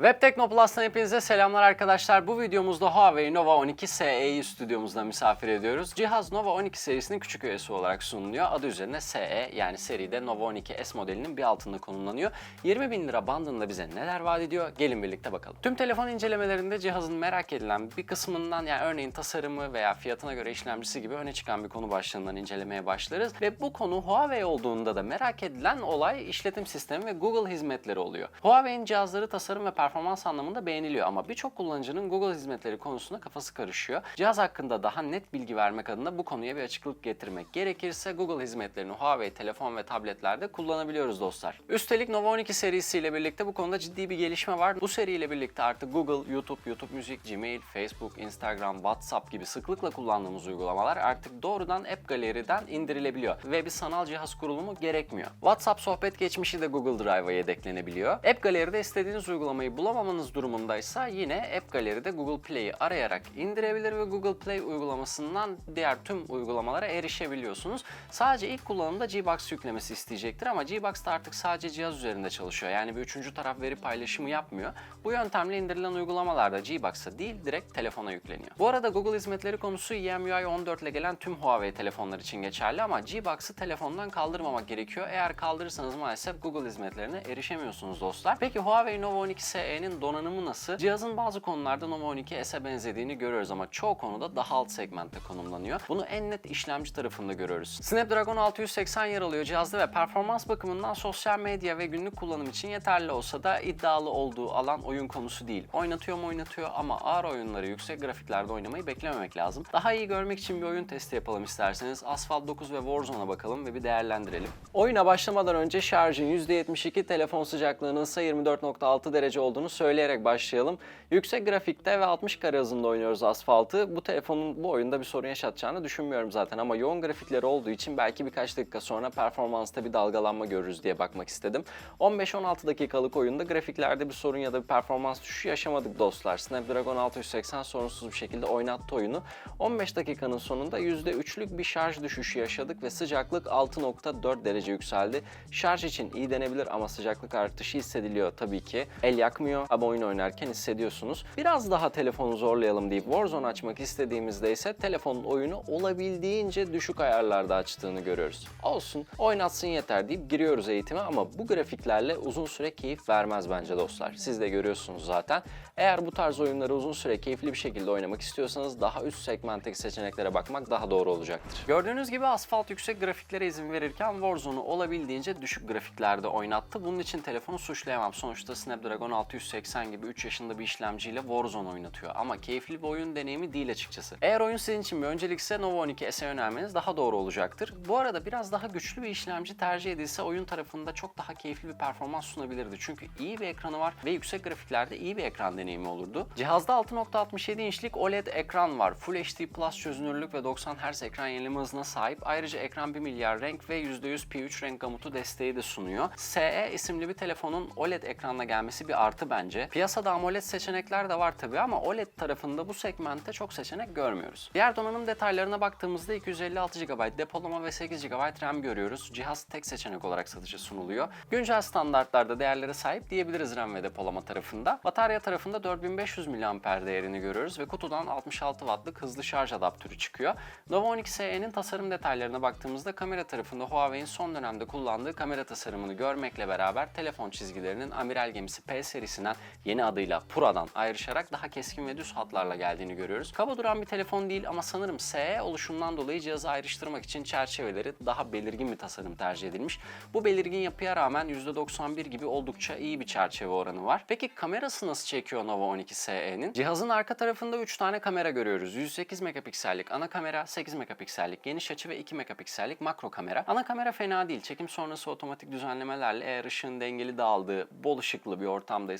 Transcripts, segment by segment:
Web Teknoplus'tan hepinize selamlar arkadaşlar. Bu videomuzda Huawei Nova 12 SE'yi stüdyomuzda misafir ediyoruz. Cihaz Nova 12 serisinin küçük üyesi olarak sunuluyor. Adı üzerine SE yani seride Nova 12 S modelinin bir altında konumlanıyor. 20 bin lira bandında bize neler vaat ediyor? Gelin birlikte bakalım. Tüm telefon incelemelerinde cihazın merak edilen bir kısmından yani örneğin tasarımı veya fiyatına göre işlemcisi gibi öne çıkan bir konu başlığından incelemeye başlarız. Ve bu konu Huawei olduğunda da merak edilen olay işletim sistemi ve Google hizmetleri oluyor. Huawei'nin cihazları tasarım ve performans anlamında beğeniliyor ama birçok kullanıcının Google hizmetleri konusunda kafası karışıyor. Cihaz hakkında daha net bilgi vermek adına bu konuya bir açıklık getirmek gerekirse Google hizmetlerini Huawei telefon ve tabletlerde kullanabiliyoruz dostlar. Üstelik Nova 12 serisiyle birlikte bu konuda ciddi bir gelişme var. Bu seriyle birlikte artık Google, YouTube, YouTube Müzik, Gmail, Facebook, Instagram, WhatsApp gibi sıklıkla kullandığımız uygulamalar artık doğrudan App Gallery'den indirilebiliyor ve bir sanal cihaz kurulumu gerekmiyor. WhatsApp sohbet geçmişi de Google Drive'a yedeklenebiliyor. App Gallery'de istediğiniz uygulamayı bulamamanız durumundaysa yine App Gallery'de Google Play'i arayarak indirebilir ve Google Play uygulamasından diğer tüm uygulamalara erişebiliyorsunuz. Sadece ilk kullanımda Gbox yüklemesi isteyecektir ama Gbox da artık sadece cihaz üzerinde çalışıyor. Yani bir üçüncü taraf veri paylaşımı yapmıyor. Bu yöntemle indirilen uygulamalarda Gbox'a değil direkt telefona yükleniyor. Bu arada Google hizmetleri konusu EMUI 14 ile gelen tüm Huawei telefonlar için geçerli ama Gbox'ı telefondan kaldırmamak gerekiyor. Eğer kaldırırsanız maalesef Google hizmetlerine erişemiyorsunuz dostlar. Peki Huawei Nova 12 SE'nin donanımı nasıl? Cihazın bazı konularda Nova 12 S'e benzediğini görüyoruz ama çoğu konuda daha alt segmentte konumlanıyor. Bunu en net işlemci tarafında görüyoruz. Snapdragon 680 yer alıyor cihazda ve performans bakımından sosyal medya ve günlük kullanım için yeterli olsa da iddialı olduğu alan oyun konusu değil. Oynatıyor mu oynatıyor ama ağır oyunları yüksek grafiklerde oynamayı beklememek lazım. Daha iyi görmek için bir oyun testi yapalım isterseniz. Asphalt 9 ve Warzone'a bakalım ve bir değerlendirelim. Oyuna başlamadan önce şarjın %72, telefon sıcaklığının ise 24.6 derece olduğunu söyleyerek başlayalım. Yüksek grafikte ve 60 kare hızında oynuyoruz Asphalt'ı. Bu telefonun bu oyunda bir sorun yaşatacağını düşünmüyorum zaten ama yoğun grafikleri olduğu için belki birkaç dakika sonra performansta bir dalgalanma görürüz diye bakmak istedim. 15-16 dakikalık oyunda grafiklerde bir sorun ya da bir performans düşüşü yaşamadık dostlar. Snapdragon 680 sorunsuz bir şekilde oynattı oyunu. 15 dakikanın sonunda %3'lük bir şarj düşüşü yaşadık ve sıcaklık 6.4 derece yükseldi. Şarj için iyi denebilir ama sıcaklık artışı hissediliyor tabii ki. El yakmıyor ama oyun oynarken hissediyorsunuz. Biraz daha telefonu zorlayalım deyip Warzone açmak istediğimizde ise telefonun oyunu olabildiğince düşük ayarlarda açtığını görüyoruz. Olsun oynatsın yeter deyip giriyoruz eğitime ama bu grafiklerle uzun süre keyif vermez bence dostlar. Siz de görüyorsunuz zaten. Eğer bu tarz oyunları uzun süre keyifli bir şekilde oynamak istiyorsanız daha üst segmentteki seçeneklere bakmak daha doğru olacaktır. Gördüğünüz gibi asfalt yüksek grafiklere izin verirken Warzone'u olabildiğince düşük grafiklerde oynattı. Bunun için telefonu suçlayamam. Sonuçta Snapdragon 680 gibi 3 yaşında bir işlemciyle Warzone oynatıyor. Ama keyifli bir oyun deneyimi değil açıkçası. Eğer oyun sizin için bir öncelikse Nova 12 S'e yönelmeniz daha doğru olacaktır. Bu arada biraz daha güçlü bir işlemci tercih edilse oyun tarafında çok daha keyifli bir performans sunabilirdi. Çünkü iyi bir ekranı var ve yüksek grafiklerde iyi bir ekran deneyimi olurdu. Cihazda 6.67 inçlik OLED ekran var. Full HD Plus çözünürlük ve 90 Hz ekran yenileme hızına sahip. Ayrıca ekran 1 milyar renk ve %100 P3 renk gamutu desteği de sunuyor. SE isimli bir telefonun OLED ekranla gelmesi bir artı bence. Piyasada AMOLED seçenekler de var tabii ama OLED tarafında bu segmentte çok seçenek görmüyoruz. Diğer donanım detaylarına baktığımızda 256 GB depolama ve 8 GB RAM görüyoruz. Cihaz tek seçenek olarak satışa sunuluyor. Güncel standartlarda değerlere sahip diyebiliriz RAM ve depolama tarafında. Batarya tarafında 4500 mAh değerini görüyoruz ve kutudan 66 Watt'lık hızlı şarj adaptörü çıkıyor. Nova 12 SE'nin tasarım detaylarına baktığımızda kamera tarafında Huawei'in son dönemde kullandığı kamera tasarımını görmekle beraber telefon çizgilerinin amiral gemisi P serisinden yeni adıyla Pura'dan ayrışarak daha keskin ve düz hatlarla geldiğini görüyoruz. Kaba duran bir telefon değil ama sanırım SE oluşundan dolayı cihazı ayrıştırmak için çerçeveleri daha belirgin bir tasarım tercih edilmiş. Bu belirgin yapıya rağmen %91 gibi oldukça iyi bir çerçeve oranı var. Peki kamerası nasıl çekiyor Nova 12 SE'nin? Cihazın arka tarafında 3 tane kamera görüyoruz. 108 megapiksellik ana kamera, 8 megapiksellik geniş açı ve 2 megapiksellik makro kamera. Ana kamera fena değil. Çekim sonrası otomatik düzenlemelerle eğer ışığın dengeli dağıldığı, bol ışıklı bir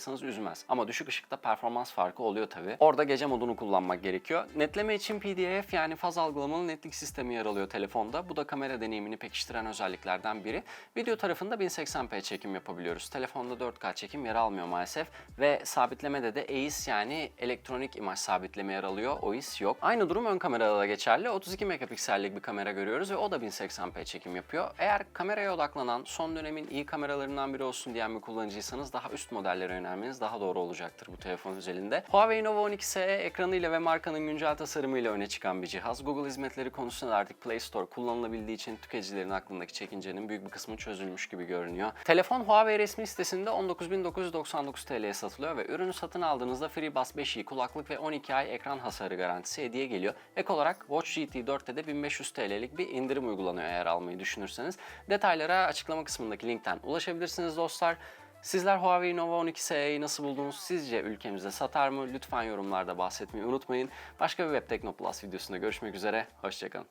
ortamdaysanız üzmez. Ama düşük ışıkta performans farkı oluyor tabi. Orada gece modunu kullanmak gerekiyor. Netleme için PDAF yani faz algılamalı netlik sistemi yer alıyor telefonda. Bu da kamera deneyimini pekiştiren özelliklerden biri. Video tarafında 1080p çekim yapabiliyoruz. Telefonda 4K çekim yer almıyor maalesef ve sabitlemede de EIS yani elektronik imaj sabitleme yer alıyor. OIS yok. Aynı durum ön kamerada da geçerli. 32 megapiksellik bir kamera görüyoruz ve o da 1080p çekim yapıyor. Eğer kameraya odaklanan son dönemin iyi kameralarından biri olsun diyen bir kullanıcıysanız daha üst modellere yönel önermeniz daha doğru olacaktır bu telefon özelinde. Huawei Nova 12 SE ekranıyla ve markanın güncel tasarımıyla öne çıkan bir cihaz. Google hizmetleri konusunda da artık Play Store kullanılabildiği için tüketicilerin aklındaki çekincenin büyük bir kısmı çözülmüş gibi görünüyor. Telefon Huawei resmi sitesinde 19.999 TL'ye satılıyor ve ürünü satın aldığınızda FreeBuds 5i kulaklık ve 12 ay ekran hasarı garantisi hediye geliyor. Ek olarak Watch GT 4'te de 1500 TL'lik bir indirim uygulanıyor eğer almayı düşünürseniz. Detaylara açıklama kısmındaki linkten ulaşabilirsiniz dostlar. Sizler Huawei Nova 12 SE'yi nasıl buldunuz? Sizce ülkemizde satar mı? Lütfen yorumlarda bahsetmeyi unutmayın. Başka bir Web Teknoplus videosunda görüşmek üzere. Hoşçakalın.